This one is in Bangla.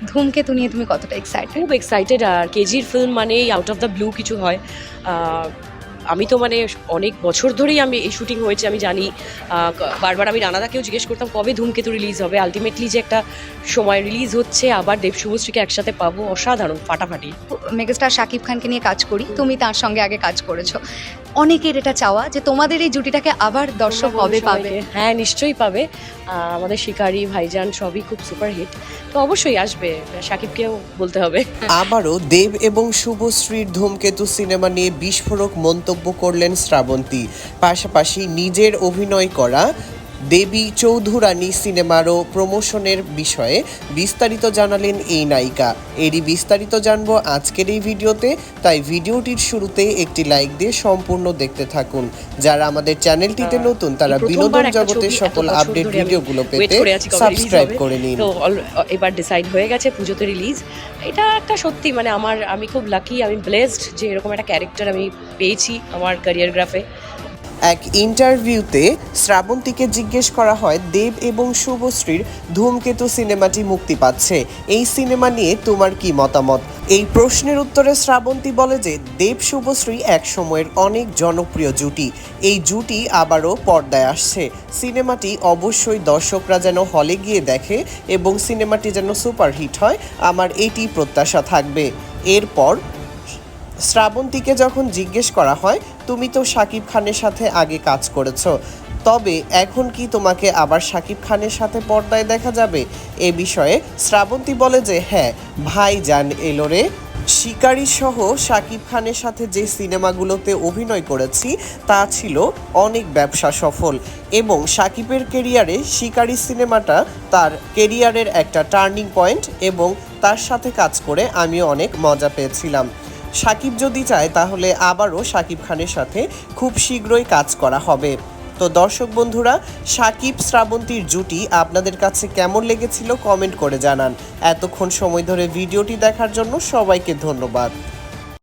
ধূমকেতু নিয়ে তুমি কতটা এক্সাইটেড খুব এক্সাইটেড আর কেজির ফিল্ম মানেই আউট অফ দ্য ব্লু কিছু হয়। আমি তো মানে অনেক বছর ধরেই আমি এই শুটিং হয়েছে আমি জানি। বারবার আমি রানাদাকেও জিজ্ঞেস করতাম কবে ধূমকেতু রিলিজ হবে? আলটিমেটলি যে একটা সময় রিলিজ হচ্ছে আবার দেব শুভশ্রীকে একসাথে পাবো। অসাধারণ ফাটাফাটি। মেগাস্টার শাকিব খানকে নিয়ে কাজ করি তুমি তার সঙ্গে আগে কাজ করেছ। অনেকের এটা চাওয়া যে তোমাদের এই জুটিটাকে আবার দর্শক কবে পাবে। হ্যাঁ নিশ্চয়ই পাবে। আমাদের শিকারি ভাইজান সবই খুব সুপারহিট তো অবশ্যই আসবে। সাকিবকেও বলতে হবে। আবারও দেব এবং শুভশ্রীর ধূমকেতু সিনেমা নিয়ে বিস্ফোরক মন্তব্য করলেন শ্রাবন্তী। পাশাপাশি নিজের অভিনয় করা দেবী চৌধুরানী সিনেমারও প্রমোশনের বিষয়ে বিস্তারিত জানালেন এই নায়িকা। এরই বিস্তারিত জানব আজকের এই ভিডিওতে। তাই ভিডিওটির শুরুতে একটি লাইক দিয়ে সম্পূর্ণ দেখতে থাকুন। যারা আমাদের চ্যানেলটিতে নতুন তারা বিনোদন জগতের সকল আপডেট ভিডিওগুলো পেতে সাবস্ক্রাইব করে নিন। তো এবার ডিসাইড হয়ে গেছে পুজোতে রিলিজ এটা একটা সত্যি মানে আমার আমি খুব লাকি আমি ব্লেসড যে এরকম একটা ক্যারেক্টার আমি পেয়েছি আমার ক্যারিয়ার গ্রাফে এক ইন্টারভিউতে শ্রাবন্তীকে জিজ্ঞেস করা হয়, দেব এবং শুভশ্রীর ধূমকেতু সিনেমাটি মুক্তি পাচ্ছে। এই সিনেমা নিয়ে তোমার কি মতামত? এই প্রশ্নের উত্তরে শ্রাবন্তী বলে যে, দেব, শুভশ্রী এক সময়ের অনেক জনপ্রিয় জুটি। এই জুটি আবারও পর্দায় আসছে। সিনেমাটি অবশ্যই দর্শকরা যেন হলে গিয়ে দেখে এবং সিনেমাটি যেন সুপারহিট হয়, আমার এটি প্রত্যাশা থাকবে। এরপর শ্রাবন্তীকে যখন জিজ্ঞেস করা হয়, তুমি তো শাকিব খানের সাথে আগে কাজ করেছ, তবে এখন কি তোমাকে আবার শাকিব খানের সাথে পর্দায় দেখা যাবে? এ বিষয়ে শ্রাবন্তী বলে যে হ্যাঁ ভাই জান এলোরে শিকারী সহ শাকিব খানের সাথে যে সিনেমাগুলোতে অভিনয় করেছি, তা ছিল অনেক ব্যবসা সফল এবং শাকিবের কেরিয়ারে শিকারী সিনেমাটা তার কেরিয়ারের একটা টার্নিং পয়েন্ট এবং তার সাথে কাজ করে আমি অনেক মজা পেয়েছিলাম। সাকিব যদি চায়, তাহলে আবারও সাকিব খানের সাথে খুব শীঘ্রই কাজ করা হবে। তো দর্শক বন্ধুরা, সাকিব শ্রাবন্তীর জুটি আপনাদের কাছে কেমন লেগেছিল কমেন্ট করে জানান। এতক্ষণ সময় ধরে ভিডিওটি দেখার জন্য সবাইকে ধন্যবাদ।